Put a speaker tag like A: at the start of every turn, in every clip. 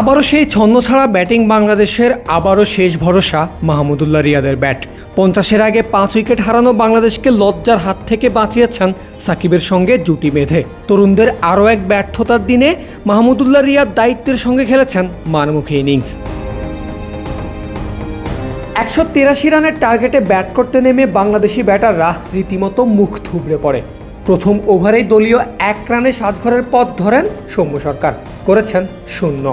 A: আবারও সেই ছন্দ ছাড়া ব্যাটিং বাংলাদেশের আবারও শেষ ভরসা মাহমুদুল্লাহ রিয়াদের ব্যাট। পঞ্চাশের আগে পাঁচ উইকেট হারানো বাংলাদেশকে লজ্জার হাত থেকে বাঁচিয়েছেন সাকিবের সঙ্গে জুটি বেঁধে। তরুণদের আরও এক ব্যর্থতার দিনে মাহমুদুল্লাহ রিয়াদ দায়িত্বের সঙ্গে খেলেছেন মারমুখী ইনিংস। একশো তিরাশি রানের টার্গেটে ব্যাট করতে নেমে বাংলাদেশি ব্যাটাররা রীতিমতো মুখ থুবড়ে পড়ে। প্রথম ওভারেই দলীয় এক রানে সাজঘরের পথ ধরেন সৌম্য সরকার, করেছেন শূন্য।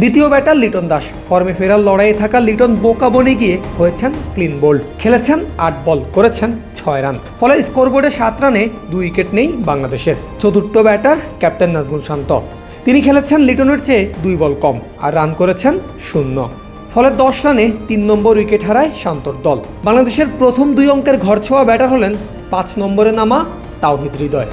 A: দ্বিতীয় ব্যাটার লিটন দাস। ফর্মে ফেরার লড়াইয়ে থাকা লিটন বোকা বনে গিয়ে হয়েছেন ক্লিন বোল্ড। খেলেছেন আট বল, করেছেন ছয় রান। ফলে স্কোরবোর্ডে সাত রানে দুই উইকেট নেই বাংলাদেশের। চতুর্থ ব্যাটার ক্যাপ্টেন নাজমুল শান্ত। তিনি খেলেছেন লিটনের চেয়ে দুই বল কম আর রান করেছেন শূন্য। ফলে দশ রানে তিন নম্বর উইকেট হারায় শান্তর দল। বাংলাদেশের প্রথম দুই অঙ্কের ঘর ছোঁয়া ব্যাটার হলেন পাঁচ নম্বরে নামা তাওহিদ হৃদয়।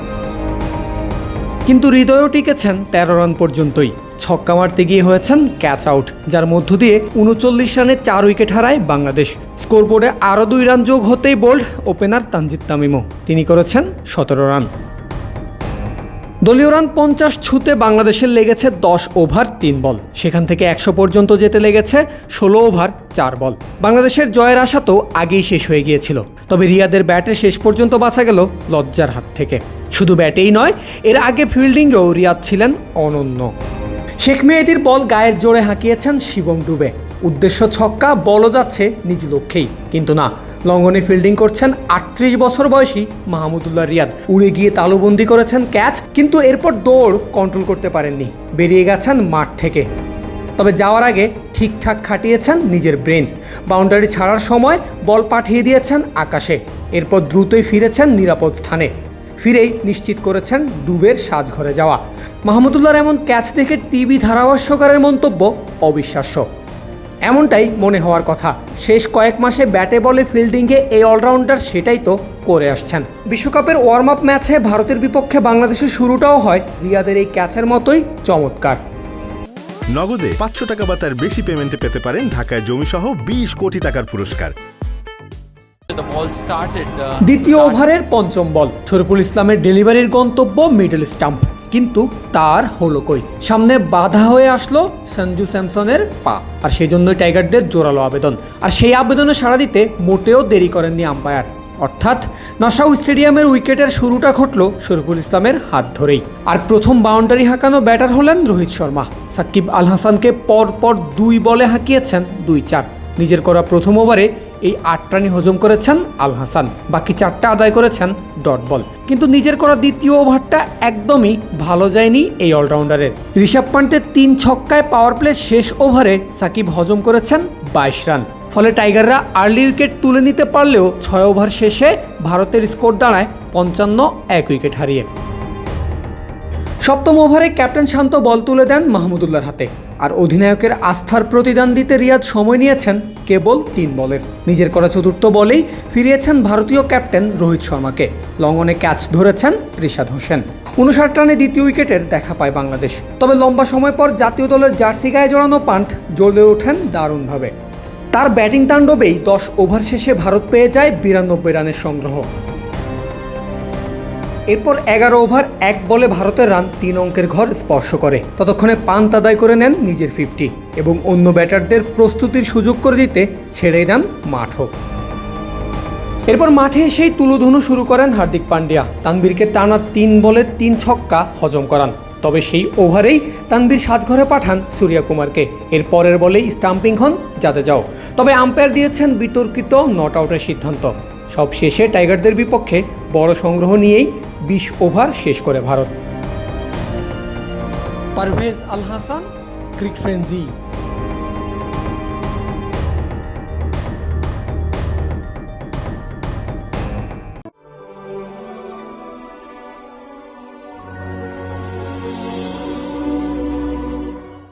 A: কিন্তু হৃদয়ও টিকেছেন তেরো রান পর্যন্তই। ছক্কা মারতে গিয়ে হয়েছেন ক্যাচ আউট, যার মধ্য দিয়ে উনচল্লিশ রানে চার উইকেট হারায় বাংলাদেশ। স্কোরবোর্ডে আরও দুই রান যোগ হতেই বোল্ড ওপেনার তানজিদ তামিমও। তিনি করেছেন সতেরো রান। দলীয় রান পঞ্চাশ ছুতে বাংলাদেশের লেগেছে দশ ওভার, তিন বল। সেখান থেকে একশো পর্যন্ত যেতে লেগেছে ষোলো ওভার, চার বল। বাংলাদেশের জয়ের আশা তো আগেই শেষ হয়ে গিয়েছিল। তবে রিয়াদের ব্যাটে শেষ পর্যন্ত বাঁচা গেল লজ্জার হাত থেকে। শুধু ব্যাটেই নয়, এর আগে ফিল্ডিংয়েও রিয়াদ ছিলেন অনন্য। শেখ মেহেদির বল গায়ের জোরে হাঁকিয়েছেন শিবম ডুবে। উদ্দেশ্য ছক্কা, বলও যাচ্ছে নিজ লক্ষ্যেই। কিন্তু না, লঙ্ঘনে ফিল্ডিং করছেন আটত্রিশ বছর বয়সী মাহমুদুল্লাহ রিয়াদ। উড়ে গিয়ে তালুবন্দি করেছেন ক্যাচ, কিন্তু এরপর দৌড় কন্ট্রোল করতে পারেননি। বেরিয়ে গেছেন মাঠ থেকে। তবে যাওয়ার আগে ঠিকঠাক খাটিয়েছেন নিজের ব্রেন। বাউন্ডারি ছাড়ার সময় বল পাঠিয়ে দিয়েছেন আকাশে। এরপর দ্রুতই ফিরেছেন নিরাপদ স্থানে। ফিরেই নিশ্চিত করেছেন ডুবের সাজঘরে যাওয়া। মাহমুদুল্লাহর এমন ক্যাচ দেখে টিভি ধারাভাষ্যকারের মন্তব্য অবিশ্বাস্য। এমনটাই মনে হওয়ার কথা। শেষ কয়েক মাসে ব্যাটে বলে ফিল্ডিংয়ে এই অলরাউন্ডার সেটাই তো করে আসছেন। বিশ্বকাপের ওয়ার্ম আপ ম্যাচে ভারতের বিপক্ষে বাংলাদেশের শুরুটাও হয় রিয়াদের এই ক্যাচের মতোই চমৎকার।
B: নগদে পাঁচশো টাকা বা তার বেশি পেমেন্টে পেতে পারেন ঢাকায় জমিসহ বিশ কোটি টাকার পুরস্কার।
A: দ্বিতীয় ওভারের পঞ্চম বল। শরীফুল ইসলামের ডেলিভারির গন্তব্য মিডল স্টাম্প। কিন্তু তার হলো কই? সামনে বাধা হয়ে আসলো সঞ্জু স্যামসনের পা। আর সেই জন্যই টাইগারদের জোরালো আবেদন। আর সেই আবেদনে সাড়া দিতে মোটেও দেরি করেননি আম্পায়ার। অর্থাৎ নাসাউ স্টেডিয়ামের উইকেটের শুরুটা ঘটল শরীফুল ইসলামের হাত ধরেই। আর প্রথম বাউন্ডারি হাঁকানো ব্যাটার হলেন রোহিত শর্মা। সাকিব আল হাসানকে পর পর দুই বলে হাঁকিয়েছেন দুই চার। নিজের করা প্রথম ওভারে এই আট রানই হজম করেছেন আল হাসান, বাকি চারটা আদায় করেছেন ডট বল। কিন্তু নিজের করা দ্বিতীয় ওভারটা একদমই ভালো যায়নি এই অলরাউন্ডারের। ঋষভ পান্টের তিন ছক্কায় পাওয়ার প্লে শেষ ওভারে সাকিব হজম করেছেন বাইশ রান। ফলে টাইগাররা আর্লি উইকেট তুলে নিতে পারলেও ছয় ওভার শেষে ভারতের স্কোর দাঁড়ায় পঞ্চান্ন, এক উইকেট হারিয়ে। সপ্তম ওভারে ক্যাপ্টেন শান্ত বল তুলে দেন মাহমুদুল্লাহর হাতে। আর অধিনায়কের আস্থার প্রতিদান দিতে রিয়াদ সময় নিয়েছেন কেবল তিন বলের। নিজের করা চতুর্থ বলেই ফিরিয়েছেন ভারতীয় ক্যাপ্টেন রোহিত শর্মাকে। লঙ্ঘনে ক্যাচ ধরেছেন রিশাদ হোসেন। উনষাট রানে দ্বিতীয় উইকেটের দেখা পায় বাংলাদেশ। তবে লম্বা সময় পর জাতীয় দলের জার্সি গায়ে জড়ানো পান্ট জ্বলে ওঠেন দারুণভাবে। তার ব্যাটিং তাণ্ডবেই দশ ওভার শেষে ভারত পেয়ে যায় বিরানব্বই রানের সংগ্রহ। এরপর এগারো ওভার এক বলে ভারতের রান তিন অঙ্কের ঘর স্পর্শ করে। ততক্ষণে পান্ত আদায় করে নেন নিজের ফিফটি এবং অন্য ব্যাটারদের প্রস্তুতির সুযোগ করে দিতে ছেড়ে যান মাঠও। এরপর মাঠে এসেই তুলোধুনু শুরু করেন হার্দিক পান্ডিয়া। তানবীরকে টানা তিন বলে তিন ছক্কা হজম করান। তবে সেই ওভারেই তানবীর সাজঘরে পাঠান সূর্যা কুমারকে। এর পরের বলেই স্টাম্পিং হন যাতে যাও তবে আম্পায়ার দিয়েছেন বিতর্কিত নট আউটের সিদ্ধান্ত। সব শেষে টাইগারদের বিপক্ষে বড় সংগ্রহ নিয়েই বিশ ওভার শেষ করে ভারত। পারভেজ আল হাসান, ক্রিক ফ্রেন্সি।